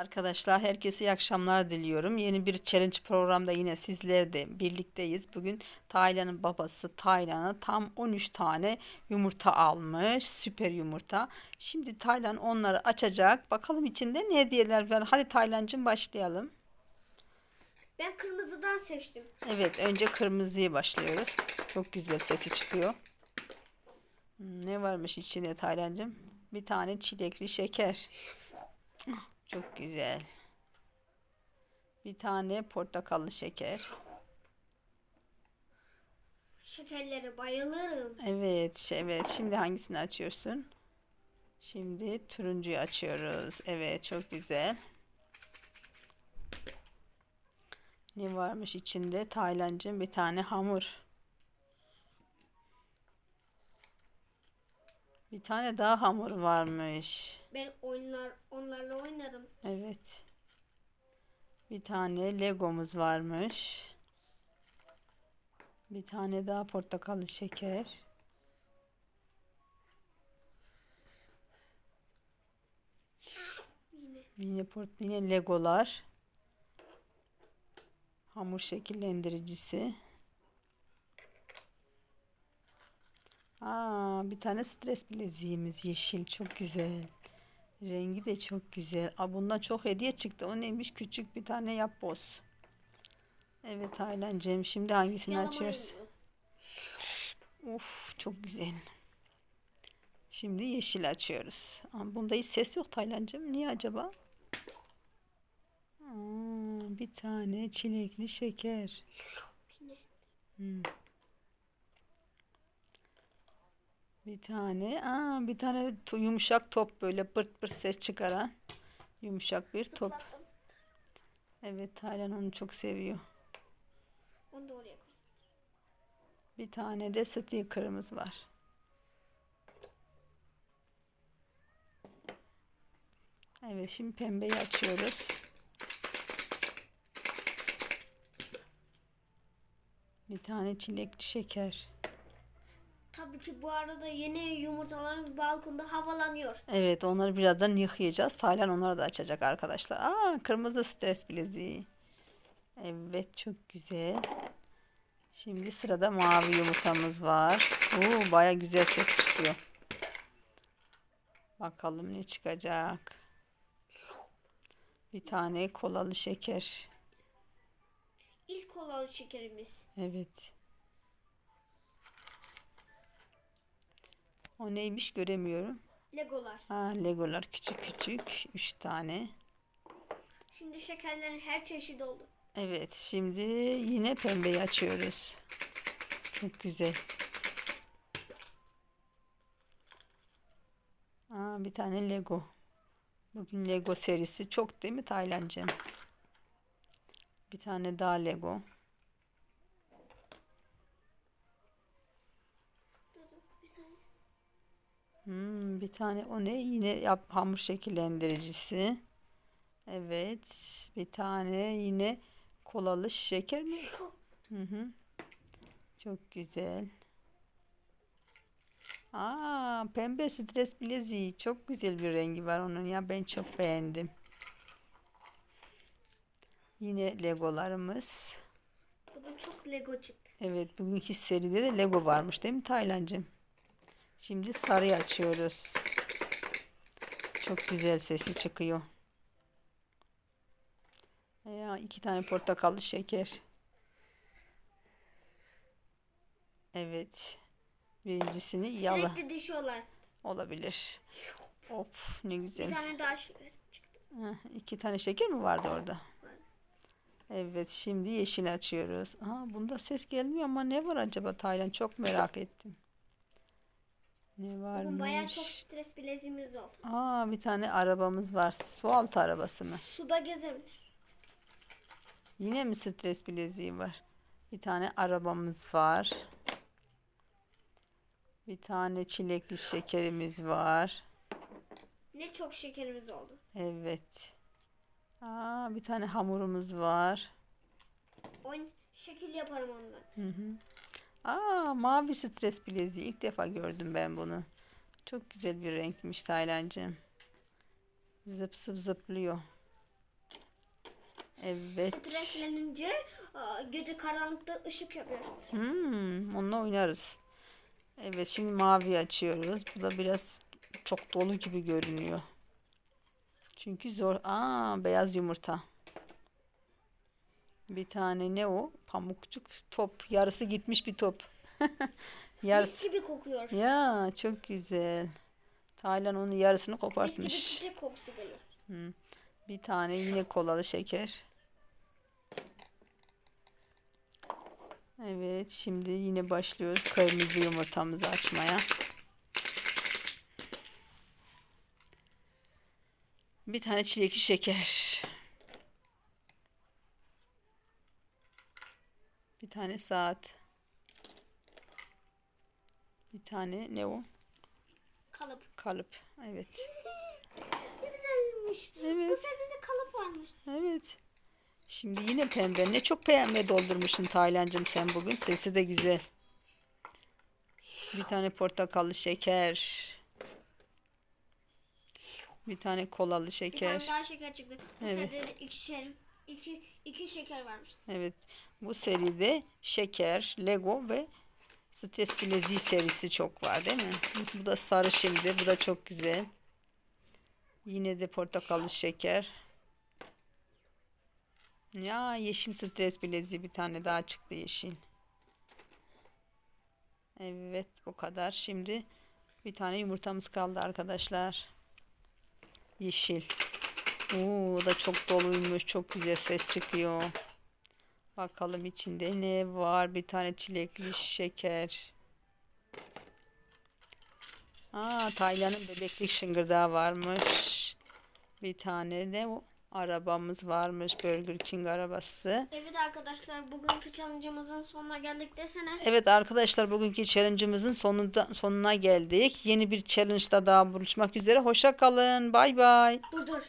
Arkadaşlar herkese iyi akşamlar diliyorum. Yeni bir challenge programda yine sizlerle birlikteyiz. Bugün Taylan'ın babası Taylan'a tam 13 tane yumurta almış. Süper yumurta. Şimdi Taylan onları açacak. Bakalım içinde ne hediyeler var. Hadi Taylancığım başlayalım. Ben kırmızıdan seçtim. Evet önce kırmızıya başlıyoruz. Çok güzel sesi çıkıyor. Hmm, Ne varmış içinde Taylancığım? Bir tane çilekli şeker. Çok güzel. Bir tane portakallı şeker. Şekerlere bayılırım. Evet, evet. Şimdi hangisini açıyorsun? Şimdi turuncuyu açıyoruz. Evet, çok güzel. Ne varmış içinde? Taylancığım bir tane hamur. Bir tane daha hamur varmış. Ben oyunlar onlarla oynarım. Evet. Bir tane Legomuz varmış. Bir tane daha portakallı şeker. Yine. Yine port yine Legolar. Hamur şekillendiricisi. Aa, bir tane stres bileziğimiz yeşil çok güzel. Rengi de çok güzel. Aa, bundan çok hediye çıktı. O neymiş? Küçük bir tane yapboz. Evet Aylancığım şimdi hangisini açıyoruz? Of çok güzel. Şimdi yeşil açıyoruz. Ama bunda hiç ses yok Taylancığım. Niye acaba? Aa, bir tane çilekli şeker. Hmm. Bir tane, aa, bir tane yumuşak top böyle pırt pırt ses çıkaran yumuşak bir top. Zıplattım. Evet Taylan onu çok seviyor. Onu da oraya koy. Bir tane de sticker'ımız var. Evet şimdi pembeyi açıyoruz. Bir tane çilekli şeker. Tabii ki bu arada yeni yumurtalarımız balkonda havalanıyor. Evet onları birazdan yıkayacağız. Taylan onları da açacak arkadaşlar. Aa kırmızı stres bileziği. Evet çok güzel. Şimdi sırada mavi yumurtamız var. Oo baya güzel ses çıkıyor. Bakalım ne çıkacak. Bir tane kolalı şeker. İlk kolalı şekerimiz. Evet. O neymiş göremiyorum. Legolar. Ha legolar küçük küçük. Üç tane. Şimdi şekerlerin her çeşidi oldu. Evet, şimdi yine pembeyi açıyoruz. Çok güzel. Aa, bir tane Lego. Bugün Lego serisi çok değil mi Taylancığım? Bir tane daha Lego. Dur dur bir saniye. Hmm, bir tane o ne? Yine yap, hamur şekillendiricisi. Evet, bir tane yine kolalı şeker mi? Hı hı. Çok güzel. Aa, pembe stres bileziği. Çok güzel bir rengi var onun ya. Ben çok beğendim. Yine Legolarımız. Bugün çok Lego çıktı. Evet, bugünkü seride de Lego varmış değil mi Taylancığım? Şimdi sarıyı açıyoruz. Çok güzel sesi çıkıyor. Ya iki tane portakallı şeker. Evet. Birincisini yala Sürekli düşüyorlar. olabilir. Of ne Bir güzel. tane daha şeker çıktı. Heh, iki tane şeker mi vardı orada? Evet şimdi yeşil açıyoruz. Aa, bunda ses gelmiyor ama ne var acaba Taylan? Çok merak ettim. Ne varmış? Bugün bayağı çok stres bileziğimiz oldu. Aa bir tane arabamız var. Sualtı arabası mı? Suda gezebilir. Yine mi stres bileziği var? Bir tane arabamız var. Bir tane çilekli şekerimiz var. Ne çok şekerimiz oldu. Evet. Aa bir tane hamurumuz var. Oyun şekil yaparım ondan. Aa mavi stres bileziği. İlk defa gördüm ben bunu. Çok güzel bir renkmiş Taylancığım. Zıp zıp zıplıyor. Evet. Streslenince gece karanlıkta ışık yapıyor. Hmm, onunla oynarız. Evet şimdi mavi açıyoruz. Bu da biraz çok dolu gibi görünüyor. Çünkü zor. Aa beyaz yumurta. Bir tane ne o? Pamukçuk top. Yarısı gitmiş bir top. Mis Yarısı. gibi kokuyor. Ya çok güzel. Taylan onun yarısını Mis gibi kopartmış. çiçek kokusu geliyor. Bir tane yine kolalı şeker. Evet, şimdi yine başlıyoruz kırmızı yumurtamızı açmaya. Bir tane çilekli şeker. Bir tane saat. Bir tane ne o? Kalıp. Kalıp. Evet. Ne güzelmiş. Bu Evet. sende de kalıp varmış. Evet. Şimdi yine pembe. Ne çok pembe doldurmuşsun Taylancığım sen bugün. Sesi de güzel. Bir tane portakallı şeker. Bir tane kolalı Bir şeker. tane daha şeker çıktı. Bu Evet. de iki, iki şeker varmış. Evet. Bu seride şeker, Lego ve stres bileziği serisi çok var değil mi? Bu da sarı şimdi. Bu da çok güzel. Yine de portakallı şeker. Ya yeşil stres bileziği bir tane daha çıktı yeşil. Evet bu kadar. Şimdi bir tane yumurtamız kaldı arkadaşlar. Yeşil. Oo, da çok doluymuş. Çok güzel ses çıkıyor. Bakalım içinde ne var? Bir tane çilekli şeker. Aa, Taylan'ın bebeklik şıngırdağı varmış. Bir tane de o arabamız varmış. Burger King arabası. Evet arkadaşlar bugünkü challenge'ımızın sonuna geldik desene. Evet arkadaşlar bugünkü challenge'ımızın sonunda, sonuna geldik. Yeni bir challenge'da daha buluşmak üzere. Hoşça kalın. Bay bay. Dur dur.